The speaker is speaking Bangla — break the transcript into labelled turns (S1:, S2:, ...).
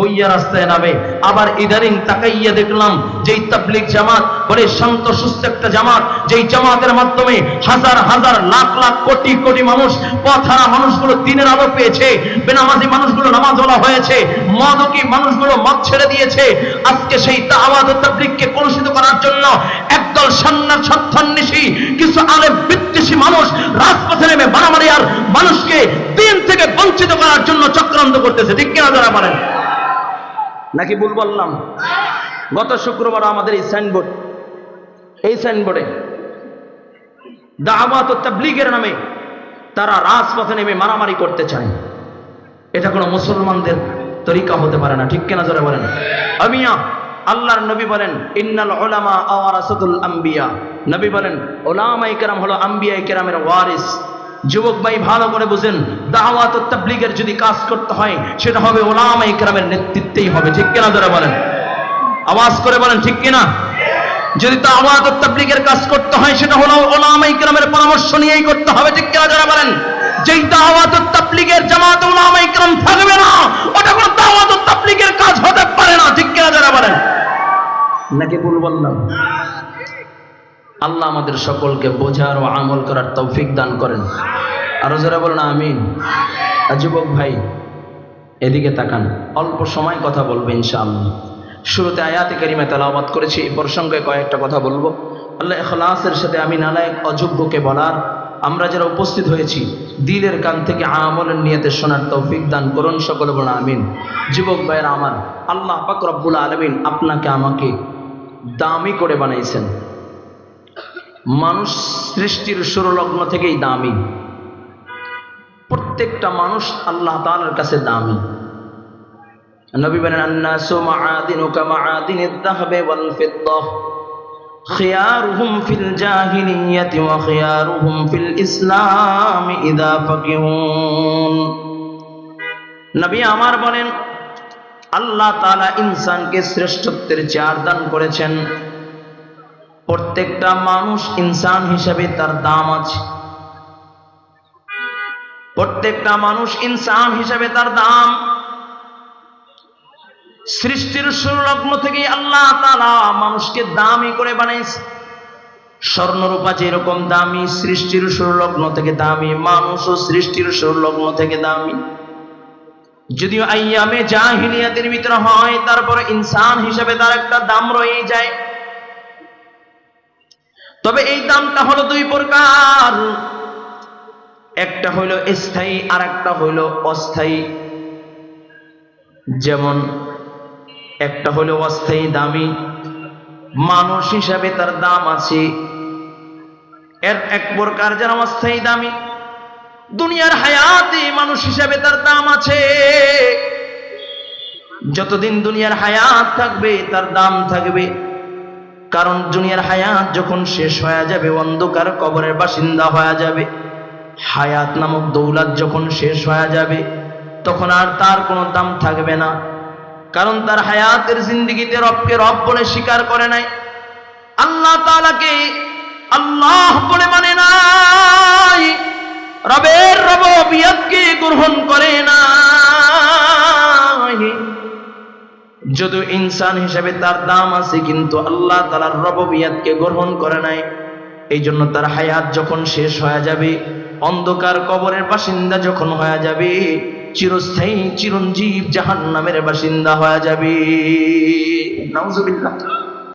S1: হইয়া রাস্তায় নামে। আবার ইদারিং তাকাইয়া দেখলাম, যেই তাবলিক জামাত, বলে শান্ত সুস্থ একটা জামাত, যেই জামাতের মাধ্যমে হাজার হাজার লাখ লাখ কোটি কোটি মানুষ পথহারা মানুষগুলো দিনের আলো পেয়েছে, বেনামাজি মানুষগুলো নামাজওয়ালা হয়েছে, মদকি মানুষগুলো মদ ছেড়ে দিয়েছে। আজকে সেই দাওয়াত ও তাবলিগকে কলুষিত করার জন্য একদল সন্ন্যাস সত্যান্বেষী কিছু আলেম বিদ্বেষী মানুষ রাজপথে নেমে মারামারি আর মানুষকে দিন থেকে বঞ্চিত করার জন্য চক্রান্ত করতেছে। ঠিক কিনা যারা বলেন? নাকি ভুল বললাম? গত শুক্রবার আমাদের এই সাইনবোর্ড এই সাইনবোর্ডে দাওয়াত ও তাবলিগের নামে তারা রাজপথে নেমে মারামারি করতে চায়। এটা কোনো মুসলমানদের তরিকা হতে পারে না, ঠিক কিনা যারা বলেন? আমিয়া আল্লাহর নবী বলেন, ইন্নাল উলামা আওয়ারাসাতুল আম্বিয়া। নবী বলেন ওলামাই কেরাম হলো আম্বিয়াই কেরামের ওয়ারিস। যুবক ভাই ভালো করে বুঝেন, দাওয়াত তাবলিগের যদি কাজ করতে হয়, সেটা হবে ওলামাই কেরামের নেতৃত্বেই হবে। ঠিক কিনা যারা বলেন? আওয়াজ করে বলেন, ঠিক কিনা? যদি দাওয়াত তাবলিগের কাজ করতে হয়, সেটা হলো ওলামাই কেরামের পরামর্শ নিয়েই করতে হবে। ঠিক কিনা যারা বলেন? যেই দাওয়াত তাবলিগের জামাত ওলামাই কেরাম থাকবে না, ওটা কোনো দাওয়াত তাবলিগের কাজ হতে পারে না। ঠিক কিনা যারা বলেন? নাকি ভুল বললাম? আল্লাহ আমাদের সকলকে বোঝার ও আমল করার তৌফিক দান করেন। আরও যারা বলেন, আমিন। যুবক ভাই, এদিকে তাকান। অল্প সময় কথা বলব ইনশাআল্লাহ। শুরুতে আয়াতে কারিমা তেলাওয়াত করেছি এই প্রসঙ্গে কয়েকটা কথা বলব। আল্লাহ এখলাসের সাথে আমি নালায়ক অযোগ্যকে বলার আমরা যারা উপস্থিত হয়েছি, দিলের কান থেকে আমলের নিয়তে শোনার তৌফিক দান করুন, সকলে বলেন, আমিন। যুবক ভাইয়েরা আমার, আল্লাহ পাক রব্বুল আলমিন আপনাকে আমাকে দামি করে বানাইছেন। মানুষ সৃষ্টির সুরলগ্ন থেকেই দামি। প্রত্যেকটা মানুষ আল্লাহ তাআলার কাছে দামি। নবী ইসলাম ফাকিহুন। নবী আমার বলেন, আল্লাহ তাআলা ইনসানকে শ্রেষ্ঠত্বের চার দান করেছেন। প্রত্যেকটা মানুষ ইনসান হিসাবে তার দাম আছে। প্রত্যেকটা মানুষ ইনসান হিসাবে তার দাম। সৃষ্টির সুলগ্ন থেকেই আল্লাহ তাআলা মানুষকে দামি করে বানাইছে। স্বর্ণরূপা যেরকম দামি, সৃষ্টির সুলগ্ন থেকে দামি, মানুষও সৃষ্টির সুলগ্ন থেকে দামি। যদিও আইয়ামে জাহিলিয়াতের ভিতরে হয়, তারপরে ইনসান হিসাবে তার একটা দাম রয়েই যায়। তবে এই দামটা হলো দুই প্রকার। একটা হইল স্থায়ী আর একটা হইল অস্থায়ী। যেমন একটা হলো অস্থায়ী দামি, মানুষ হিসাবে তার দাম আছে। এর এক প্রকার যেন অস্থায়ী দামি, দুনিয়ার হায়াতে মানুষ হিসাবে তার দাম আছে। যতদিন দুনিয়ার হায়াত থাকবে, তার দাম থাকবে। কারণ দুনিয়ার হায়াত যখন শেষ হয়ে যাবে, অন্ধকার কবরের বাসিন্দা হয়ে যাবে। হায়াত নামক দৌলাত যখন শেষ হয়ে যাবে, তখন আর তার কোনো দাম থাকবে না। কারণ তার হায়াতের জিন্দিগিতে রবকে রব বলে স্বীকার করে নাই। আল্লাহ তালাকে আল্লাহ বলে মানে নাই। রবের রবিয়তকে গ্রহণ করে যদিও ইনসান হিসেবে তার দাম আছে, কিন্তু আল্লাহ তালার রবিয়াতকে গ্রহণ করে নাই। এই জন্য তার হায়াত যখন শেষ হয়ে যাবে, অন্ধকার কবরের বাসিন্দা যখন হয়ে যাবে, চিরস্থায়ী চিরঞ্জীব জাহান নামের বাসিন্দা হয়ে যাবে। নাউজুবিল্লাহ।